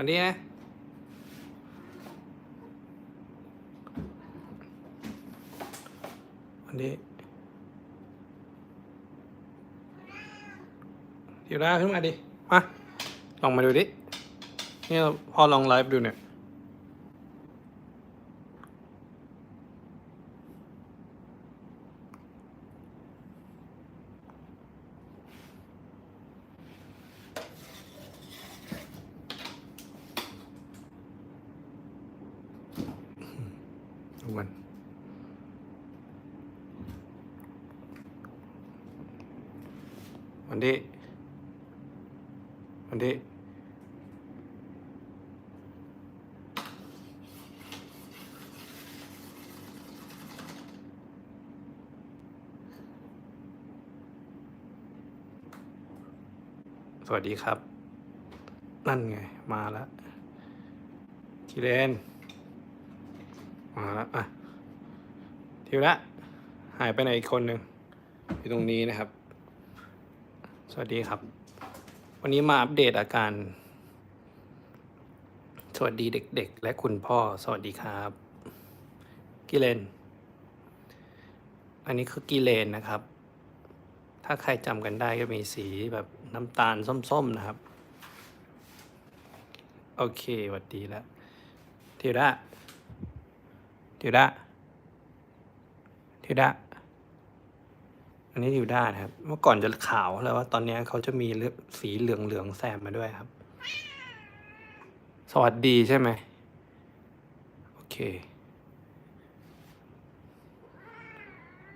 วันนี้นะวันนี้เดี๋ยวได้ขึ้นมาดิ มา ลองมาดูดิ นี่เราพอลองไลฟ์ดูเนี่ย ดูมัน วันนี้วันนี้สวัสดีครับ นั่นไง มาแล้วคิเลนมาแล้วอะทิวละหายไปไหนอีกคนหนึ่งอยู่ตรงนี้นะครับ สวัสดีครับ วันนี้มาอัปเดตอาการ สวัสดีเด็ก ๆ และคุณพ่อ สวัสดีครับกิเลน อันนี้คือกิเลนนะครับ ถ้าใครจำกันได้ก็มีสีแบบน้ำตาลส้ม ๆ นะครับ โอเคสวัสดีแล้วทิวละทิวดาทิวดา อันนี้ทิวดานะครับ เมื่อก่อนจะขาวแล้วว่าตอนนี้เขาจะมีสีเหลืองเหลืองๆแซมมาด้วยครับ สวัสดีใช่ไหมโอเค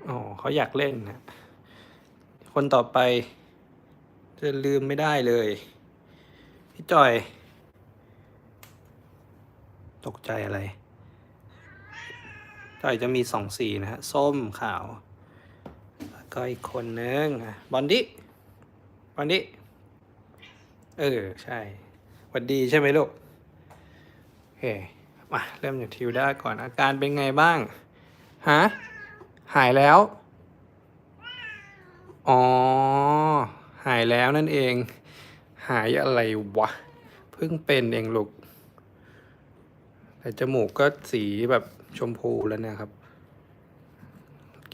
อ๋อเขาอยากเล่นนะคนต่อไป จะลืมไม่ได้เลย พี่จอย ตกใจอะไรก็อาจะมีสองสีนะฮะ ส้มขาว ก็อีกคนนึงอะบอนดี้บอนดี้เออ ใช่หวัดดีใช่ไหมลูกโอเคมาเริ่มจากทิวด้าก่อนอาการเป็นไงบ้างฮะหายแล้ว อ๋อ หายแล้วนั่นเอง หายอะไรวะ เพิ่งเป็นเองลูก แต่จมูกก็สีแบบชมพูแล้วเนะครับ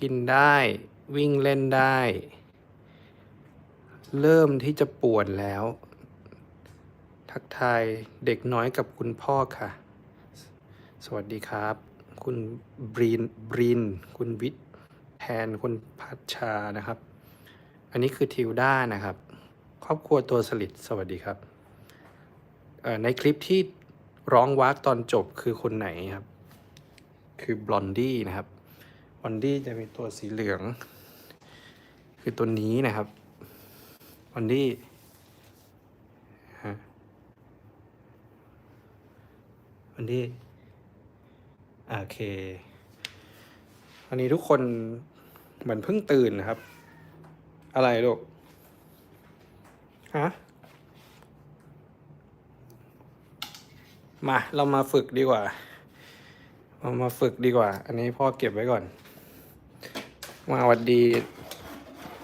กินได้ วิ่งเล่นได้ เริ่มที่จะปวดแล้ว ทักทายเด็กน้อยกับคุณพ่อค่ะ สวัสดีครับ คุณบรีนบรีนคุณวิทย์แทนคุณพัชชานะครับ อันนี้คือทิวด้านะครับ ครอบครัวตัวสลิดสวัสดีครับ ในคลิปที่ร้องวากตอนจบคือคนไหนครับ คือบลอนดี้นะครับบลอนดี้จะมีตัวสีเหลือง คือตัวนี้นะครับบลอนดี้ฮะบลอนดี้โอเควันนี้ทุกคนเหมือนเพิ่งตื่นนะครับ อะไรลูกฮะมาเรามาฝึกดีกว่าเรามาฝึกดีกว่า อันนี้พ่อเก็บไว้ก่อน มาวัดดี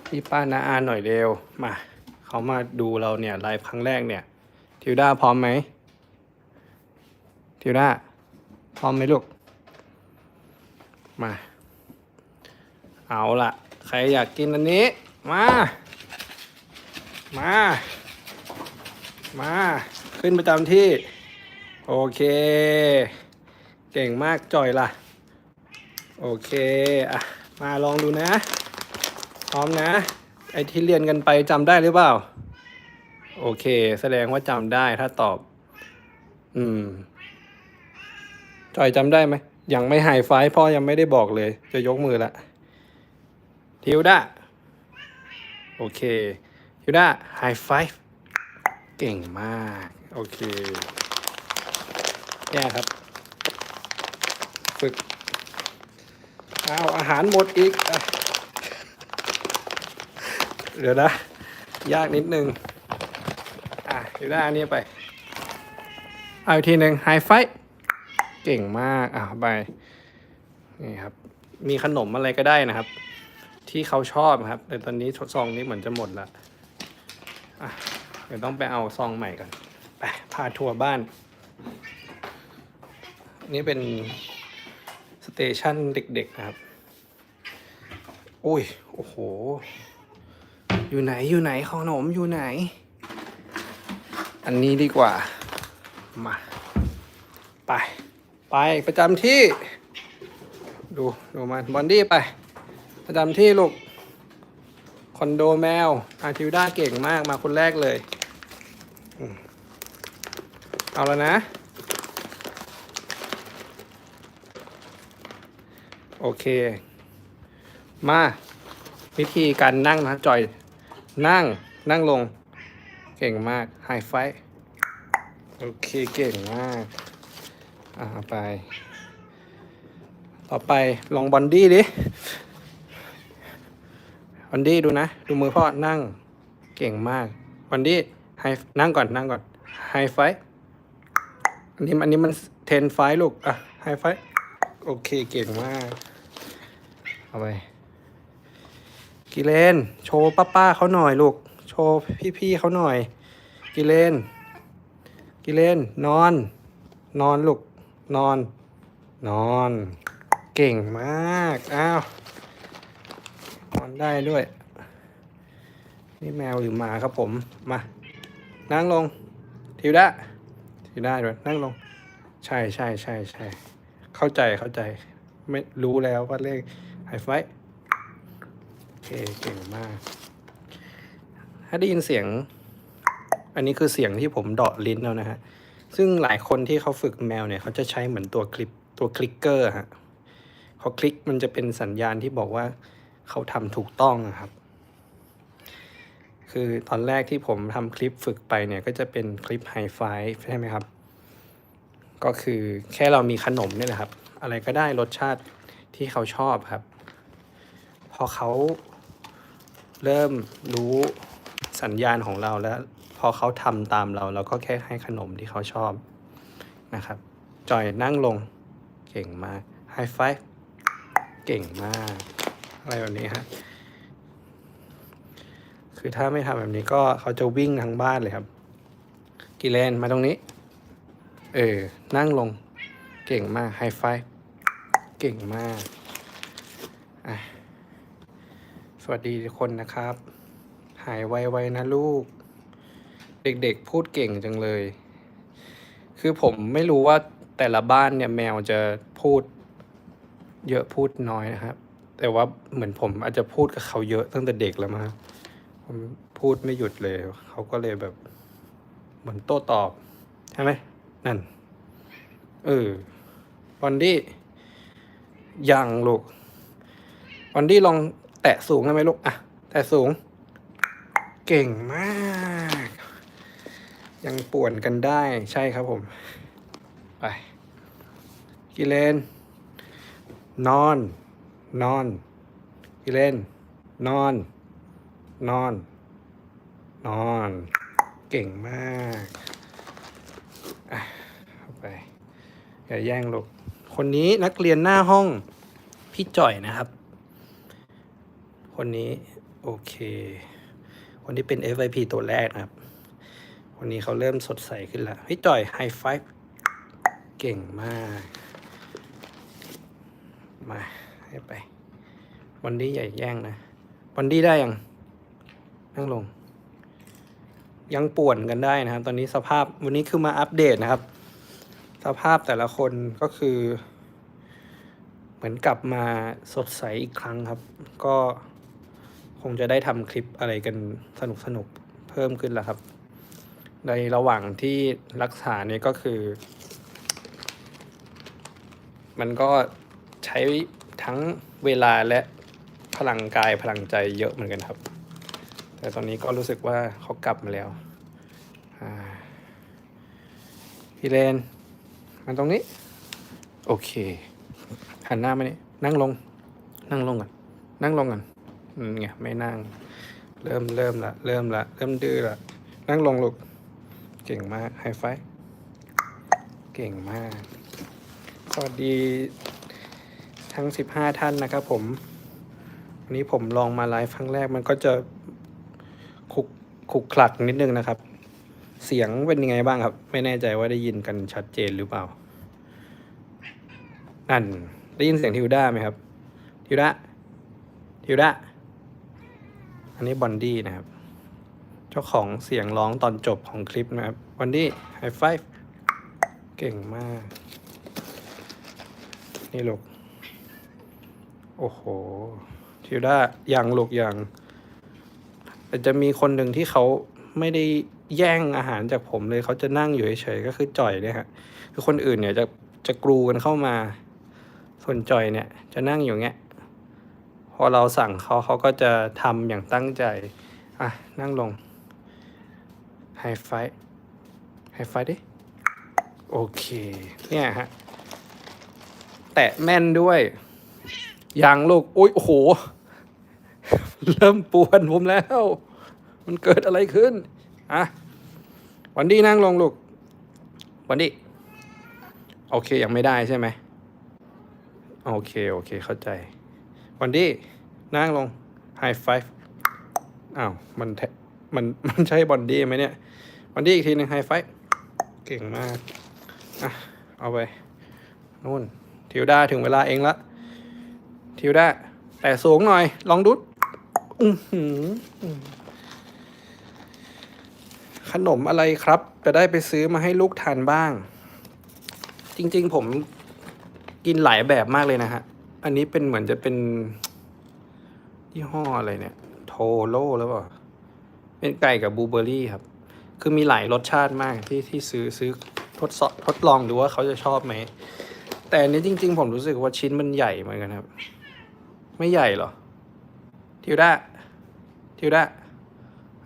พี่ป้านาอาหน่อยเร็วมาเขามาดูเราเนี่ยไลฟ์ครั้งแรกเนี่ย ทิวด้าพร้อมไหมทิวด้าพร้อมไหมลูก มา เอาละใครอยากกินอันนี้ มา มา มา ขึ้นประจำที่ โอเค เก่งมากจ่อยล่ะ โอเค อะ มาลองดูนะ ร้อมนะ ไอที่เรียนกันไปจำได้หรือเปล่า โอเค แสดงว่าจำได้ถ้าตอบ อืม จอยจำได้ไหม ยังไม่หายไฟพ่อยังไม่ได้บอกเลย จะยกมือละทิวด้าโอเคทิวด้าไฮไฟเก่งมาก โอเคแย่ครับ ฝึก เอาอาหารหมดอีกอ เดี๋ยวนะ ยากนิดนึง อะเดี๋ยวได้อันนี้ไป เอาอีกทีหนึ่งไฮไฟ เก่งมาก อะไป นี่ครับ มีขนมอะไรก็ได้นะครับ ที่เขาชอบครับ แต่ตอนนี้ซองนี้เหมือนจะหมดละอะเดี๋ยวต้องไปเอาซองใหม่ก่อน ไป พาทัวร์บ้าน นี่เป็นสเตชันเด็กๆนะครับ อุ้ย โอ้โห อยู่ไหนอยู่ไหนขนมอยู่ไหน อันนี้ดีกว่า มา ไป ไปประจำที่ ดูดูมันบอนดี้ไป ประจำที่ลูกคอนโดแมว อาทิวด้าเก่งมากมาคนแรกเลย เอาแล้วนะ โอเค มา วิธีการนั่งนะจอย นั่ง นั่งลง เก่งมากไฮไฟ โอเค เก่งมาก อ่า ไป ต่อไปลองบอนดี้ดิวันดี้ดูนะ ดูมือพ่อ นั่ง เก่งมากวันดี้ไฮนั่งก่อน นั่งก่อน ไฮไฟ อันนี้อันนี้มันเทนไฟลูก อะ ไฮไฟ โอเค เก่งมาก เอาไป กิเลน โชว์ป้าป้าๆเขาหน่อยลูก โชว์พี่ๆเขาหน่อย กิเลน กิเลน นอน นอนลูก นอน นอน เก่งมาก อ้าว นอนได้ด้วย นี่แมวหรือหมาครับผม มา นั่งลง ทิวดาทิวดาด้วย นั่งลง ใช่ใช่ใช่ใช่ เข้าใจเข้าใจ ไม่รู้แล้วว่าเลขไฮไฟ เคเก่งมาก ถ้าได้ยินเสียง อันนี้คือเสียงที่ผมเดาะลิ้นแล้วนะฮะ ซึ่งหลายคนที่เขาฝึกแมวเนี่ย เขาจะใช้เหมือนตัวคลิปตัวคลิกเกอร์ฮะพอคลิกมันจะเป็นสัญญาณที่บอกว่าเขาทำถูกต้องนะครับ คือตอนแรกที่ผมทำคลิปฝึกไปเนี่ย ก็จะเป็นคลิปไฮไฟใช่ไหมครับ ก็คือแค่เรามีขนมเนี่ยแหละครับ อะไรก็ได้รสชาติที่เขาชอบครับ พอเขา เริ่มรู้สัญญาณของเราแล้ว พอเขาทำตามเราเราก็แค่ให้ขนมที่เขาชอบนะครับจอยนั่งลงเก่งมากไฮไฟเก่งมาก อะไรแบบนี้ฮะคือถ้าไม่ทำแบบนี้ก็เขาจะวิ่งทั้งบ้านเลยครับกิเลนมาตรงนี้ เออ นั่งลง เก่งมากไฮไฟเก่งมากอะ สวัสดีทุกคนนะครับ หายไวๆนะลูก เด็กๆพูดเก่งจังเลย คือผมไม่รู้ว่าแต่ละบ้านเนี่ยแมวจะพูดเยอะพูดน้อยนะครับ แต่ว่าเหมือนผมอาจจะพูดกับเขาเยอะตั้งแต่เด็กแล้วมาผมพูดไม่หยุดเลย เขาก็เลยแบบ เหมือนโต้ตอบ ใช่ไหมนั่น เออวันดี้ยังลูกวันดี้ลอง แตะสูงได้ไหมลูกอะแตะสูง เก่งมาก ยังป่วนกันได้ใช่ครับผม ไปกิเลน นอน นอนกิเลน นอน นอน นอน เก่งมากอะไปอย่าแย่งลูกคนนี้นักเรียนหน้าห้องพี่จ่อยนะครับ คนนี้โอเค คนที่เป็น FIP ตัวแรกนะครับ คนนี้เขาเริ่มสดใสขึ้นแล้วพี่จ่อยไฮไฟเก่งมาก มาให้ไปวันดี้ใหญ่แย่งนะวันดี้ได้ยัง นั่งลง ยังป่วนกันได้นะครับ ตอนนี้สภาพวันนี้คือมาอัปเดตนะครับ สภาพแต่ละคนก็คือ เหมือนกลับมาสดใสอีกครั้งครับ ก็ คงจะได้ทำคลิปอะไรกันสนุกสนุกๆเพิ่มขึ้นแล้วครับ ในระหว่างที่รักษาเนี่ยก็คือ มันก็ใช้ทั้งเวลาและพลังกายพลังใจเยอะเหมือนกันครับ แต่ตอนนี้ก็รู้สึกว่าเขากลับมาแล้วพี่เลนมาตรงนี้ โอเค หันหน้ามานี่นั่งลง นั่งลงก่อน นั่งลงก่อน ไงไม่นั่ง เริ่มเริ่มละเริ่มละเริ่มดื้อละนั่งลงลูกเก่งมากไฮไฟเก่งมาก สวัสดีทั้ง 15 ท่านนะครับผม วันนี้ผมลองมาไลฟ์ครั้งแรกมันก็จะคุกคุกคลักนิดนึงนะครับ เสียงเป็นยังไงบ้างครับ ไม่แน่ใจว่าได้ยินกันชัดเจนหรือเปล่า นั่น ได้ยินเสียงทิวด้าไหมครับ ทิวด้าทิวด้า อันนี้บอนดี้นะครับ เจ้าของเสียงร้องตอนจบของคลิปนะครับบอนดี้ไฮไฟเก่งมาก นี่ลูก โอ้โหทิวด้าอยังลูกอยังแต่จะมีคนหนึ่งที่เขาไม่ได้แย่งอาหารจากผมเลยเขาจะนั่งอยู่เฉยๆก็คือจ่อยเนี่ยฮะคือคนอื่นเนี่ยจะจะกรูกันเข้ามา ส่วนจ่อยเนี่ย จะนั่งอยู่เงี้ย พอเราสั่งเขาเขาก็จะทำอย่างตั้งใจ อะ นั่งลงไฮไฟไฮไฟดิ โอเค เนี่ยฮะ แตะแม่นด้วยยังลูกอุ้ยโอ้โห เริ่มปวนผมแล้ว มันเกิดอะไรขึ้น อะ วันดีนั่งลงลูก วันดี โอเคยังไม่ได้ใช่ไหม โอเค โอเคเข้าใจ วันดี้นั่งลงไฮไฟฟ์อ้าวมันแทมันมันใช่บอนดี้ไหมเนี่ยวันดี้อีกทีหนึ่งไฮไฟฟ์เก่งมากอะเอาไปนู่นทิวด้าถึงเวลาเองละทิวด้าแต่สูงหน่อย ลองดุดอื้อหือขนมอะไรครับ จะได้ไปซื้อมาให้ลูกทานบ้าง จริง ๆ ผมกินหลายแบบมากเลยนะฮะ อันนี้เป็นเหมือนจะเป็นยี่ห้ออะไรเนี่ยโทโร่แล้วเปล่าเป็นไก่กับบลูเบอรี่ครับ คือมีหลายรสชาติมากที่ที่ซื้อซื้อทดสอบทดลองดูว่าเขาจะชอบไหม แต่อันนี้จริง ๆ ผมรู้สึกว่าชิ้นมันใหญ่เหมือนกันครับ ไม่ใหญ่หรอ ทิวด้าทิวด้า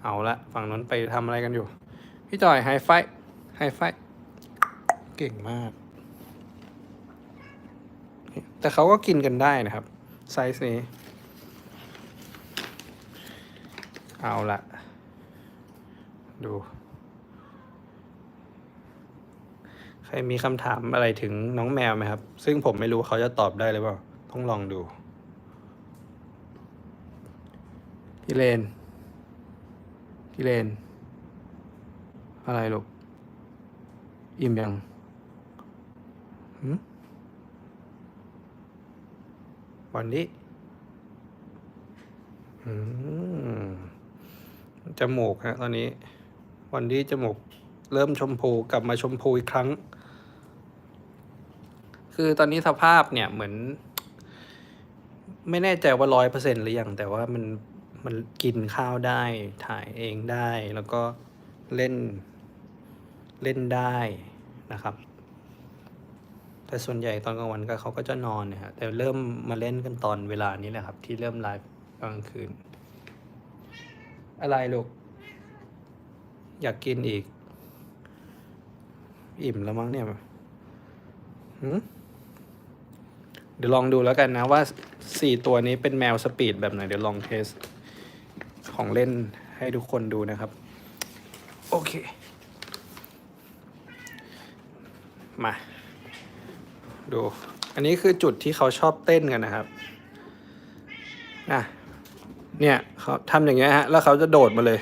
เอาละฝั่งนั้นไปทำอะไรกันอยู่ พี่จอยไฮไฟไฮไฟ เก่งมาก แต่เขาก็กินกันได้นะครับ ไซส์นี้ เอาละดู ใครมีคำถามอะไรถึงน้องแมวไหมครับ ซึ่งผมไม่รู้เขาจะตอบได้หรือเปล่า ต้องลองดู พี่เลน พี่เลน อะไรลูก อิ่มยังหืม วันนี้อืมจมูกฮะตอนนี้ วันนี้จมูกเริ่มชมพูกลับมาชมพูอีกครั้ง คือตอนนี้สภาพเนี่ยเหมือน ไม่แน่ใจว่าร้อยเปอร์เซ็นหรือยังแต่ว่ามันมันกินข้าวได้ ถ่ายเองได้แล้วก็เล่นเล่นได้นะครับ แต่ส่วนใหญ่ตอนกลางวันก็เขาก็จะนอนเนี่ยฮะแต่เริ่มมาเล่นกันตอนเวลานี้แหละครับ ที่เริ่มไลฟ์กลางคืน อะไรลูก อยากกินอีก อิ่มแล้วมั้งเนี่ยหืมเดี๋ยวลองดูแล้วกันนะว่าสี่ตัวนี้เป็นแมวสปีดแบบไหน เดี๋ยวลองเทส ของเล่นให้ทุกคนดูนะครับ โอเค มา ดู อันนี้คือจุดที่เขาชอบเต้นกันนะครับนะเนี่ยเขาทำอย่างเงี้ยฮะ แล้วเขาจะโดดมาเลย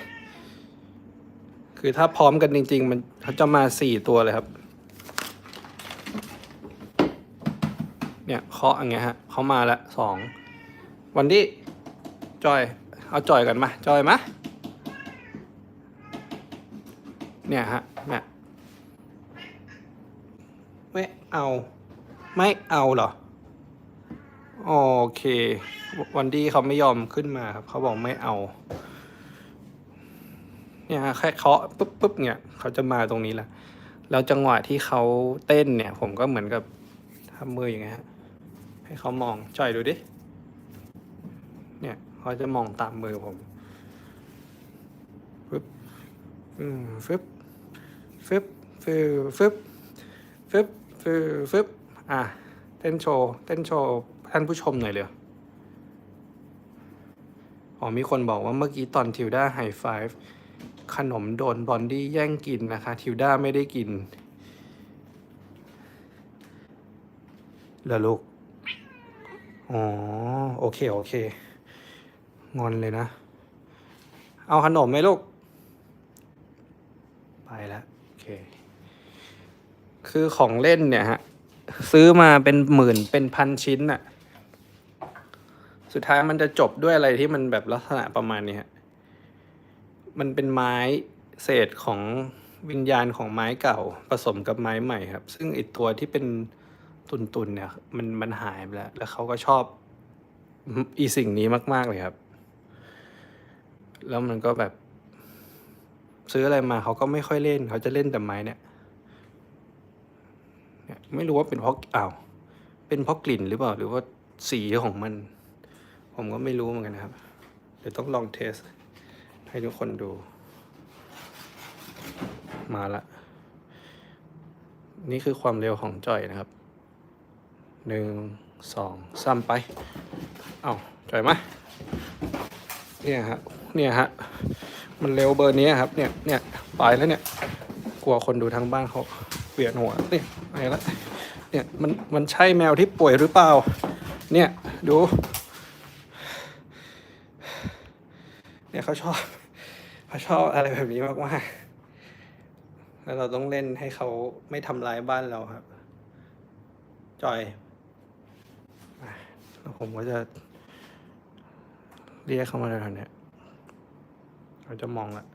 คือถ้าพร้อมกันจริง ๆ มันเขาจะมาสี่ตัวเลยครับ เนี่ยเคาะอย่างเงี้ยฮะเขามาละสอง วันที่จอย เอาจอยกันมาจอยมาเนี่ยฮะเนี่ยไม่เอา ไม่เอาเหรอ โอเค วันดีเขาไม่ยอมขึ้นมาครับ เขาบอกไม่เอา เนี่ยฮะแค่เคาะปุ๊บปุ๊บเนี่ยเขาจะมาตรงนี้แหละ แล้วจังหวะที่เขาเต้นเนี่ย ผมก็เหมือนกับทำมืออย่างเงี้ยให้เขามองจ่อยดูดิ เนี่ยเขาจะมองตามมือผมฟึบอืมฟึบฟึบฟึบฟึบฟึบฟึบฟึบ อะ เต้นโชว์เต้นโชว์ท่านผู้ชมหน่อยเลยอ๋อมีคนบอกว่าเมื่อกี้ตอนทิวด้าไฮไฟฟ์ขนมโดนบอนดี้แย่งกินนะคะ ทิวด้าไม่ได้กินเหรอลูก อ๋อ โอเค โอเค งอนเลยนะ เอาขนมไหมลูก ไปแล้ว โอเค คือของเล่นเนี่ยฮะ ซื้อมาเป็นหมื่นเป็นพันชิ้นน่ะสุดท้ายมันจะจบด้วยอะไรที่มันแบบลักษณะประมาณนี้ฮะมันเป็นไม้เศษของวิญญาณของไม้เก่าผสมกับไม้ใหม่ครับ ซึ่งไอตัวที่เป็นตุนๆเนี่ย มันมันหายไปแล้ว แล้วเขาก็ชอบอีสิ่งนี้มาก ๆเลยครับ แล้วมันก็แบบ ซื้ออะไรมาเขาก็ไม่ค่อยเล่น เขาจะเล่นแต่ไม้เนี่ย เนี่ยไม่รู้ว่าเป็นเพราะอ้าวเป็นเพราะกลิ่นหรือเปล่าหรือว่าสีของมัน ผมก็ไม่รู้เหมือนกันนะครับ เดี๋ยวต้องลองเทส ให้ทุกคนดู มาละ นี่คือความเร็วของจอยนะครับหนึ่งสองซ้ำไป เอาจอยมาเนี่ยฮะเนี่ยฮะมันเร็วเบอร์นี้ครับเนี่ยเนี่ยไปแล้วเนี่ยกลัวคนดูทางบ้านเขา เปลี่ยนหัวเนี่ยอะไปแล้วเนี่ยมันมันใช่แมวที่ป่วยหรือเปล่า เนี่ยดูเนี่ยเขาชอบเขาชอบอะไรแบบนี้มากๆแล้วเราต้องเล่นให้เขาไม่ทำร้ายบ้านเราครับ จอยแล้วผมก็จะเรียกเขามาแถวๆเนี้ยเขาจะมองละ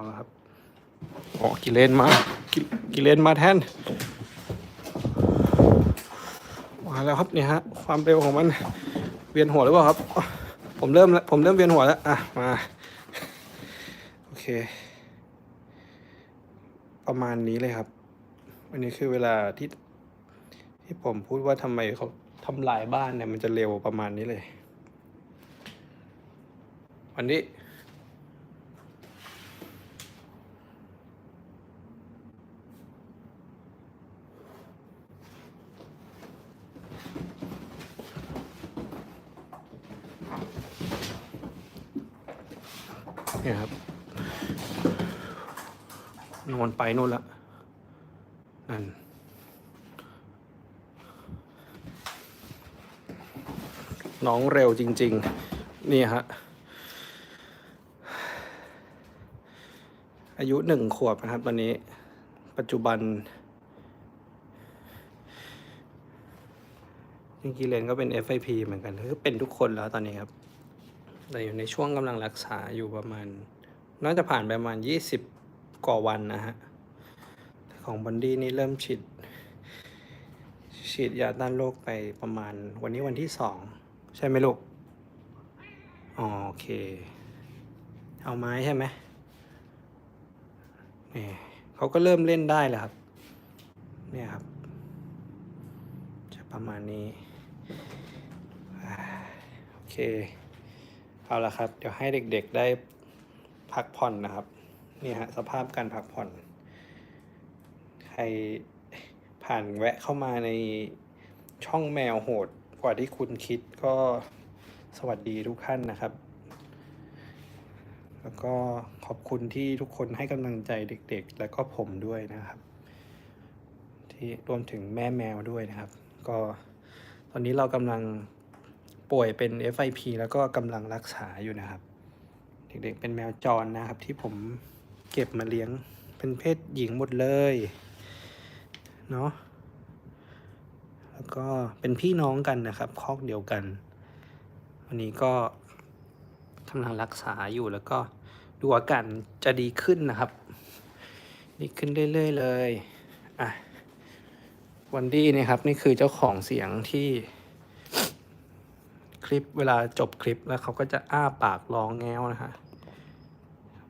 เอาละครับโอ้กิเลนมา กิเลนมาแทน มาแล้วครับเนี่ยฮะ ความเร็วของมัน เวียนหัวหรือเปล่าครับ ผมเริ่มผมเริ่มเวียนหัวแล้ว อะ มา โอเค ประมาณนี้เลยครับ อันนี้คือเวลาที่ ที่ผมพูดว่าทำไมเขาทำลายบ้านเนี่ยมันจะเร็วประมาณนี้เลย วันนี้ เนี่ยครับนอน ไปนู่นละนั่นน้องเร็วจริง ๆ นี่ฮะ อายุหนึ่งขวบนะครับตอนนี้ ปัจจุบันจริงๆเลนก็เป็น FIP เหมือนกันคือเป็นทุกคนแล้วตอนนี้ครับ แต่อยู่ในช่วงกำลังรักษาอยู่ประมาณ น่าจะผ่านไปประมาณยี่สิบกว่าวันนะฮะ ของบอนดี้นี่เริ่มฉีด ฉีดยาต้านโรคไปประมาณวันนี้วันที่สองใช่ไหมลูก โอเค เอาไม้ใช่ไหมนี่เขาก็เริ่มเล่นได้แล้วครับ เนี่ยครับ จะประมาณนี้ โอเค เอาละครับ เดี๋ยวให้เด็กๆได้พักผ่อนนะครับ นี่ฮะสภาพการพักผ่อน ใครผ่านแวะเข้ามาในช่องแมวโหดกว่าที่คุณคิดก็สวัสดีทุกท่านนะครับ แล้วก็ขอบคุณที่ทุกคนให้กำลังใจเด็กๆ แล้วก็ผมด้วยนะครับ ที่รวมถึงแม่แมวด้วยนะครับ ก็ตอนนี้เรากำลังป่วยเป็น FIP แล้วก็กำลังรักษาอยู่นะครับ เด็กๆเป็นแมวจรนะครับที่ผมเก็บมาเลี้ยงเป็นเพศหญิงหมดเลย เนาะแล้วก็เป็นพี่น้องกันนะครับคอกเดียวกัน วันนี้ก็กำลังรักษาอยู่แล้วก็ดูอาการจะดีขึ้นนะครับ ดีขึ้นเรื่อยๆเลยอะวันดี้นี่ครับนี่คือเจ้าของเสียงที่ คลิปเวลาจบคลิปแล้วเขาก็จะอ้าปากร้องแง้วนะฮะ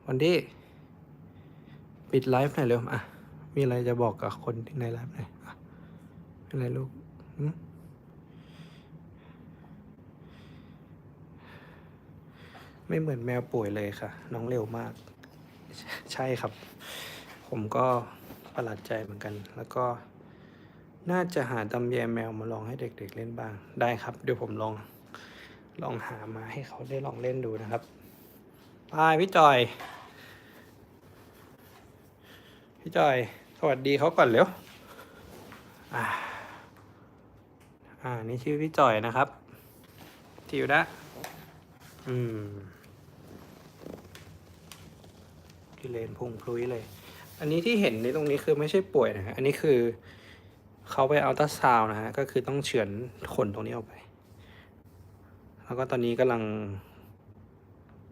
วันนี้ปิดไลฟ์หน่อยเร็วอะ มีอะไรจะบอกกับคนที่ในไลฟ์หน่อยอะเป็นไรลูกไม่เหมือนแมวป่วยเลยค่ะ น้องเร็วมาก ใช่ครับ ผมก็ประหลาดใจเหมือนกัน แล้วก็น่าจะหาตำแยแมวมาลองให้เด็ก ๆ เล่นบ้าง ได้ครับ เดี๋ยวผมลอง ลองหามาให้เขาได้ลองเล่นดูนะครับไปพี่จอย พี่จอย สวัสดีเขาก่อนเร็ว อ่า อ่า นี่ชื่อพี่จอยนะครับ ทิวดะอืมที่เลนพุงพลุยเลย อันนี้ที่เห็นในตรงนี้คือไม่ใช่ป่วยนะฮะ อันนี้คือเขาไปเอัลตราซาวนะฮะ ก็คือต้องเฉือนขนตรงนี้ออกไป แล้วก็ตอนนี้กำลัง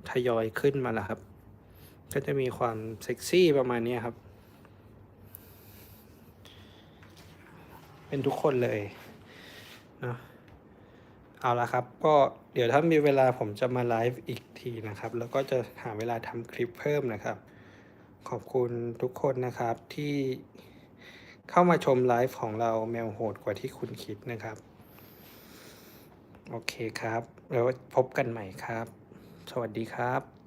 ทยอยขึ้นมาแล้วครับ ก็จะมีความเซ็กซี่ประมาณนี้ครับ เป็นทุกคนเลยเนาะเอาละครับ ก็เดี๋ยวถ้ามีเวลาผมจะมาไลฟ์อีกทีนะครับ แล้วก็จะหาเวลาทำคลิปเพิ่มนะครับ ขอบคุณทุกคนนะครับที่เข้ามาชมไลฟ์ของเราแมวโหดกว่าที่คุณคิดนะครับ โอเคครับ แล้วพบกันใหม่ครับ สวัสดีครับ